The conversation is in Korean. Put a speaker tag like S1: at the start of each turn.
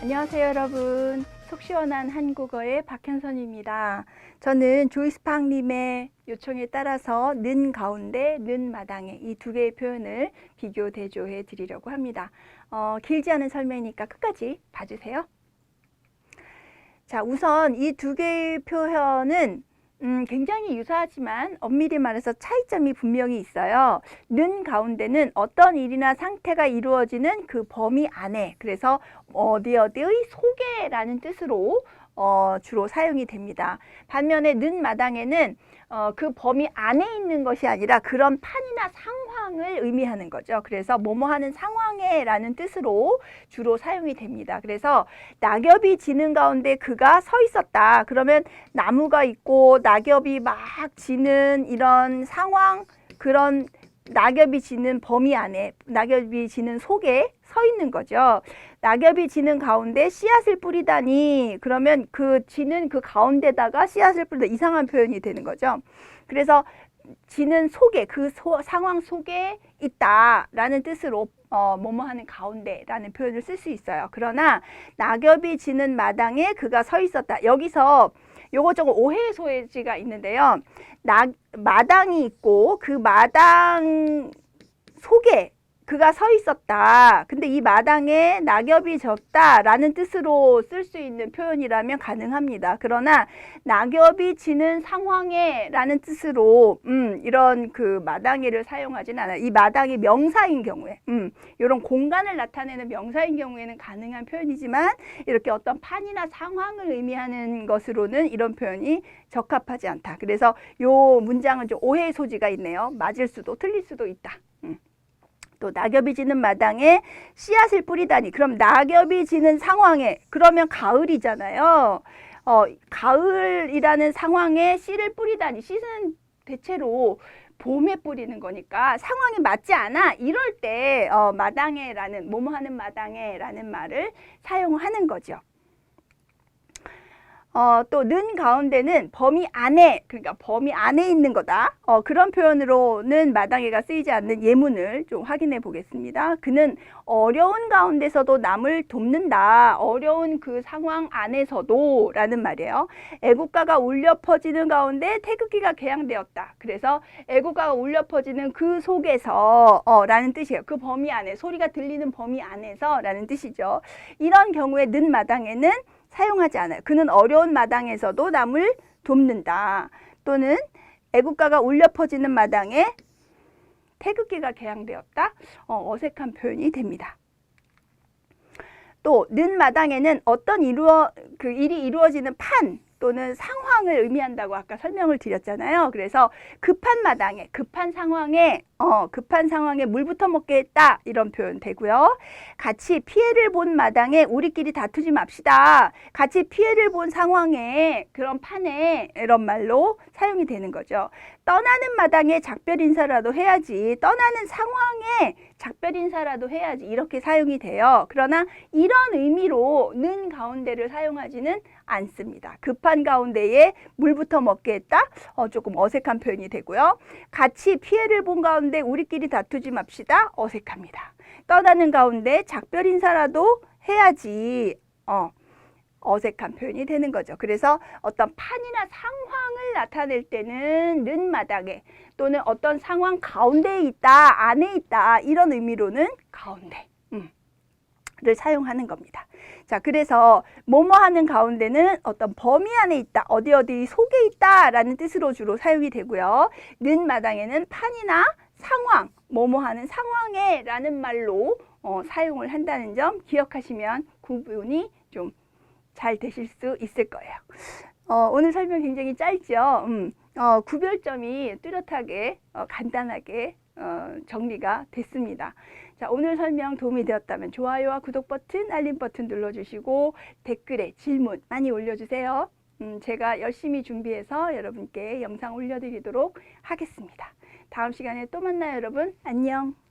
S1: 안녕하세요 여러분. 속 시원한 한국어의 박현선입니다. 저는 조이스팡님의 요청에 따라서 는 가운데 는 마당에 이 두 개의 표현을 비교 대조해 드리려고 합니다. 어, 길지 않은 설명이니까 끝까지 봐주세요. 자 우선 이 두 개의 표현은 음, 굉장히 유사하지만 엄밀히 말해서 차이점이 분명히 있어요. 는 가운데는 어떤 일이나 상태가 이루어지는 그 범위 안에 그래서 어디 어디의 속에라는 뜻으로 어, 주로 사용이 됩니다. 반면에 는 마당에는 어, 그 범위 안에 있는 것이 아니라 그런 판이나 상황을 의미하는 거죠. 그래서 뭐뭐 하는 상황에 라는 뜻으로 주로 사용이 됩니다. 그래서 낙엽이 지는 가운데 그가 서 있었다. 그러면 나무가 있고 낙엽이 막 지는 이런 상황 그런 낙엽이 지는 범위 안에 낙엽이 지는 속에 서 있는 거죠. 낙엽이 지는 가운데 씨앗을 뿌리다니 그러면 그 지는 그 가운데다가 씨앗을 뿌리다 이상한 표현이 되는 거죠. 그래서 지는 속에 그 소, 상황 속에 있다라는 뜻으로 어, 뭐뭐 하는 가운데라는 표현을 쓸 수 있어요. 그러나 낙엽이 지는 마당에 그가 서 있었다. 여기서 요거 저거 오해 소지가 있는데요. 낙 마당이 있고 그 마당 속에 그가 서 있었다. 근데 이 마당에 낙엽이 졌다 라는 뜻으로 쓸 수 있는 표현이라면 가능합니다. 그러나 낙엽이 지는 상황에 라는 뜻으로 음, 이런 그 마당에를 사용하진 않아요. 이 마당이 명사인 경우에, 음, 이런 공간을 나타내는 명사인 경우에는 가능한 표현이지만 이렇게 어떤 판이나 상황을 의미하는 것으로는 이런 표현이 적합하지 않다. 그래서 요 문장은 좀 오해의 소지가 있네요. 맞을 수도 틀릴 수도 있다. 음. 또 낙엽이 지는 마당에 씨앗을 뿌리다니 그럼 낙엽이 지는 상황에 그러면 가을이잖아요. 어, 가을이라는 상황에 씨를 뿌리다니 씨는 대체로 봄에 뿌리는 거니까 상황이 맞지 않아 이럴 때 어, 마당에라는 뭐뭐 하는 마당에라는 말을 사용하는 거죠. 어, 또 는 가운데는 범위 안에 그러니까 범위 안에 있는 거다. 어, 그런 표현으로는 마당에가 쓰이지 않는 예문을 좀 확인해 보겠습니다. 그는 어려운 가운데서도 남을 돕는다. 어려운 그 상황 안에서도 라는 말이에요. 애국가가 울려 퍼지는 가운데 태극기가 개양되었다. 그래서 애국가가 울려 퍼지는 그 속에서 어, 라는 뜻이에요. 그 범위 안에 소리가 들리는 범위 안에서 라는 뜻이죠. 이런 경우에 는 마당에는 사용하지 않아요. 그는 어려운 마당에서도 남을 돕는다. 또는 애국가가 울려 퍼지는 마당에 태극기가 개양되었다. 어, 어색한 표현이 됩니다. 또 는 마당에는 어떤 이루어 그 일이 이루어지는 판 또는 상황을 의미한다고 아까 설명을 드렸잖아요. 그래서 급한 마당에 급한 상황에 어 급한 상황에 물부터 먹게 했다 이런 표현 되고요. 같이 피해를 본 마당에 우리끼리 다투지 맙시다. 같이 피해를 본 상황에 그런 판에 이런 말로 사용이 되는 거죠. 떠나는 마당에 작별 인사라도 해야지. 떠나는 상황에 작별 인사라도 해야지. 이렇게 사용이 돼요. 그러나 이런 의미로 는 가운데를 사용하지는 않습니다. 급한 가운데에 물부터 먹게 했다. 어, 조금 어색한 표현이 되고요. 같이 피해를 본 가운데 우리끼리 다투지 맙시다. 어색합니다. 떠나는 가운데 작별 인사라도 해야지. 어, 어색한 표현이 되는 거죠. 그래서 어떤 판이나 상황을 나타낼 때는 는 마당에 또는 어떤 상황 가운데에 있다, 안에 있다 이런 의미로는 가운데 음, 를 사용하는 겁니다. 자, 그래서 뭐뭐 하는 가운데는 어떤 범위 안에 있다, 어디 어디 속에 있다라는 뜻으로 주로 사용이 되고요. 는 마당에는 판이나 상황, 뭐뭐 하는 상황에라는 말로 어, 사용을 한다는 점 기억하시면 구분이 좀 잘 되실 수 있을 거예요. 어, 오늘 설명 굉장히 짧죠. 음, 어, 구별점이 뚜렷하게 어, 간단하게 어, 정리가 됐습니다. 자, 오늘 설명 도움이 되었다면 좋아요와 구독 버튼, 알림 버튼 눌러주시고 댓글에 질문 많이 올려주세요. 음, 제가 열심히 준비해서 여러분께 영상 올려드리도록 하겠습니다. 다음 시간에 또 만나요, 여러분. 안녕.